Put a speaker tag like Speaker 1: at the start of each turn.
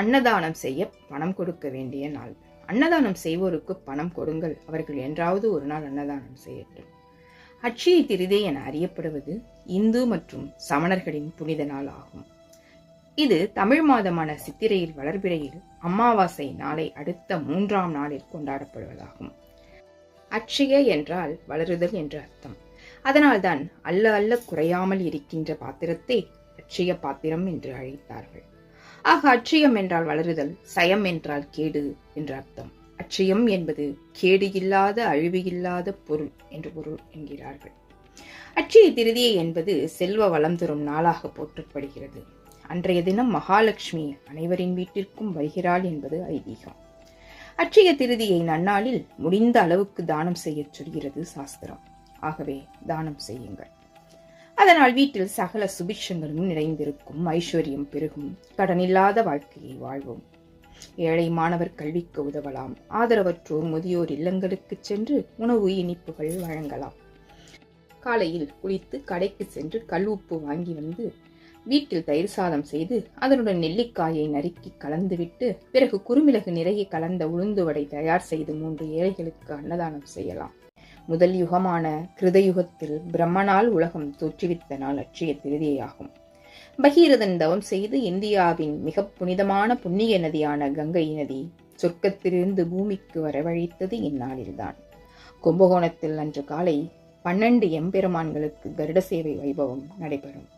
Speaker 1: அன்னதானம் செய்ய பணம் கொடுக்க வேண்டிய நாள். அன்னதானம் செய்வோருக்கு பணம் கொடுங்கள். அவர்கள் என்றாவது ஒரு நாள் அன்னதானம் செய்யட்டும். அட்சய திருதே என அறியப்படுவது இந்து மற்றும் சமணர்களின் புனித நாள் ஆகும். இது தமிழ் மாதமான சித்திரையில் வளர்பிறையில் அமாவாசை நாளை அடுத்த மூன்றாம் நாளில் கொண்டாடப்படுவதாகும். அட்சய என்றால் வளருதல் என்று அர்த்தம். அதனால்தான் அல்ல அல்ல குறையாமல் இருக்கின்ற பாத்திரத்தை அட்சய பாத்திரம் என்று அழைத்தார்கள். ஆக அட்சயம் என்றால் வளருதல் சயம் என்றால் கேடு என்று அர்த்தம். அட்சயம் என்பது கேடு இல்லாத அழிவு இல்லாத பொருள் என்று பொருள் என்கிறார்கள். அச்சய திருதியை என்பது செல்வ வளம் தரும் நாளாக போற்றப்படுகிறது. அன்றைய தினம் மகாலட்சுமி அனைவரின் வீட்டிற்கும் வருகிறாள் என்பது ஐதீகம். அட்சய திருதியை நன்னாளில் முடிந்த அளவுக்கு தானம் செய்யச் சொல்கிறது சாஸ்திரம். ஆகவே தானம் செய்யுங்கள். அதனால் வீட்டில் சகல சுபிட்சங்களும் நிறைந்திருக்கும் ஐஸ்வர்யம் பெருகும். கடனில்லாத வாழ்க்கையை வாழ்வோம். ஏழை மாணவர் கல்விக்கு உதவலாம். ஆதரவற்றோர் முதியோர் இல்லங்களுக்கு சென்று உணவு இனிப்புகள் வழங்கலாம். காலையில் குளித்து கடைக்கு சென்று கல் உப்பு வாங்கி வந்து வீட்டில் தயிர் சாதம் செய்து அதனுடன் நெல்லிக்காயை நறுக்கி கலந்துவிட்டு பிறகு குறுமிளகு நிறைய கலந்த உளுந்து வடை தயார் செய்து மூன்று ஏழைகளுக்கு அன்னதானம் செய்யலாம். முதல் யுகமான கிருதயுகத்தில் பிரம்மனால் உலகம் தோற்றுவித்த நாள் அட்சய திருதியாகும் பகீரதன் தவம் செய்து இந்தியாவின் மிக புனிதமான புண்ணிய நதியான கங்கை நதி சொர்க்கத்திலிருந்து பூமிக்கு வரவழைத்தது இந்நாளில்தான். கும்பகோணத்தில் அன்று காலை பன்னெண்டு எம்பெருமான்களுக்கு கருட சேவை வைபவம் நடைபெறும்.